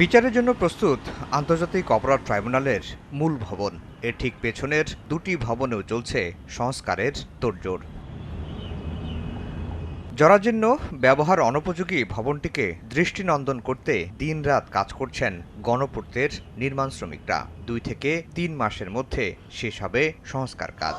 বিচারের জন্য প্রস্তুত আন্তর্জাতিক অপরাধ ট্রাইব্যুনালের মূল ভবন। এর ঠিক পেছনের দুটি ভবনেও চলছে সংস্কারের তোড়জোড়। জরাজীর্ণ ব্যবহার অনুপযোগী ভবনটিকে দৃষ্টিনন্দন করতে দিনরাত কাজ করছেন গণপূর্তের নির্মাণ শ্রমিকরা। দুই থেকে তিন মাসের মধ্যে শেষ হবে সংস্কার কাজ।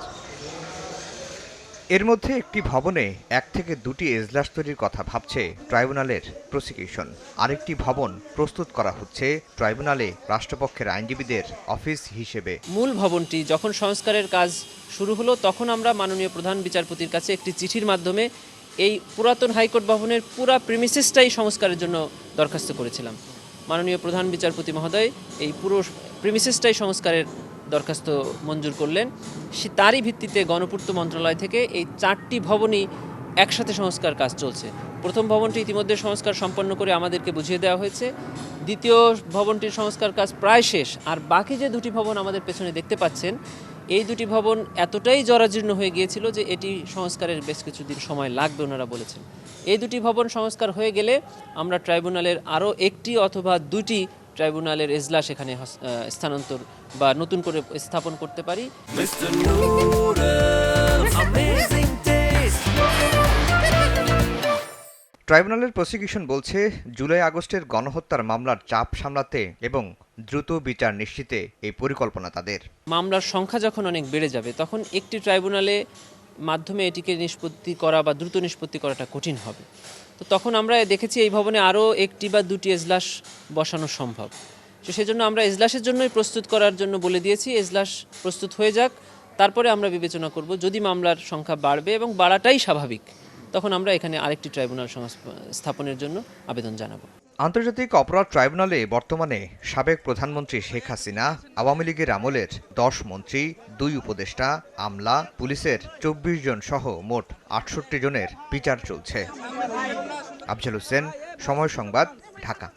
এর মধ্যে একটি ভবনে এক থেকে দুটি এজলাস তৈরির কথা ভাবছে ট্রাইব্যুনালের প্রসিকিউশন। আরেকটি ভবন প্রস্তুত করা হচ্ছে ট্রাইব্যুনালে রাষ্ট্রপক্ষের আইনজীবীদের অফিস হিসেবে। মূল ভবনটি যখন সংস্কারের কাজ শুরু হলো, তখন আমরা মাননীয় প্রধান বিচারপতির কাছে একটি চিঠির মাধ্যমে এই পুরাতন হাইকোর্ট ভবনের পুরা প্রিমিসিসটাই সংস্কারের জন্য দরখাস্ত করেছিলাম। মাননীয় প্রধান বিচারপতি মহোদয়, এই পুরো প্রিমিসিসটাই সংস্কারের দরখাস্ত মঞ্জুর করলেন। সে তারই ভিত্তিতে গণপূর্ত মন্ত্রণালয় থেকে এই চারটি ভবনই একসাথে সংস্কার কাজ চলছে। প্রথম ভবনটি ইতিমধ্যে সংস্কার সম্পন্ন করে আমাদেরকে বুঝিয়ে দেওয়া হয়েছে। দ্বিতীয় ভবনটির সংস্কার কাজ প্রায় শেষ। আর বাকি যে দুটি ভবন আমাদের পেছনে দেখতে পাচ্ছেন, এই দুটি ভবন এতটাই জরাজীর্ণ হয়ে গিয়েছিল যে এটি সংস্কারের বেশ কিছুদিন সময় লাগবে ওনারা বলেছেন। এই দুটি ভবন সংস্কার হয়ে গেলে আমরা ট্রাইব্যুনালের আরও একটি অথবা দুটি ট্রাইব্যুনালের এজলাস এখানে স্থানান্তর বা নতুন করে স্থাপন করতে পারি. ট্রাইব্যুনালের প্রসিকিউশন বলছে জুলাই আগস্টের গণহত্যার মামলার চাপ সামলাতে এবং দ্রুত বিচার নিশ্চিতে এই পরিকল্পনা তাদের। মামলার সংখ্যা যখন অনেক বেড়ে যাবে তখন একটি ট্রাইব্যুনালে মাধ্যমে এটিকে নিষ্পত্তি করা বা দ্রুত নিষ্পত্তি করাটা কঠিন হবে। তো তখন আমরা দেখেছি এই ভবনে আরও একটি বা দুটি এজলাস বসানো সম্ভব। তো সেজন্য আমরা এজলাসের জন্যই প্রস্তুত করার জন্য বলে দিয়েছি, এজলাস প্রস্তুত হয়ে যাক, তারপরে আমরা বিবেচনা করব। যদি মামলার সংখ্যা বাড়বে এবং বাড়াটাই স্বাভাবিক, তখন আমরা এখানে আরেকটি ট্রাইব্যুনাল স্থাপনের জন্য আবেদন জানাব। আন্তর্জাতিক অপরাধ ট্রাইব্যুনালে বর্তমানে সাবেক প্রধানমন্ত্রী শেখ হাসিনা, আওয়ামী লীগের আমলের দশ মন্ত্রী, দুই উপদেষ্টা, আমলা, পুলিশের চব্বিশ জন সহ মোট আটষট্টি জনের বিচার চলছে। আফজাল হোসেন সময় সংবাদ ঢাকা।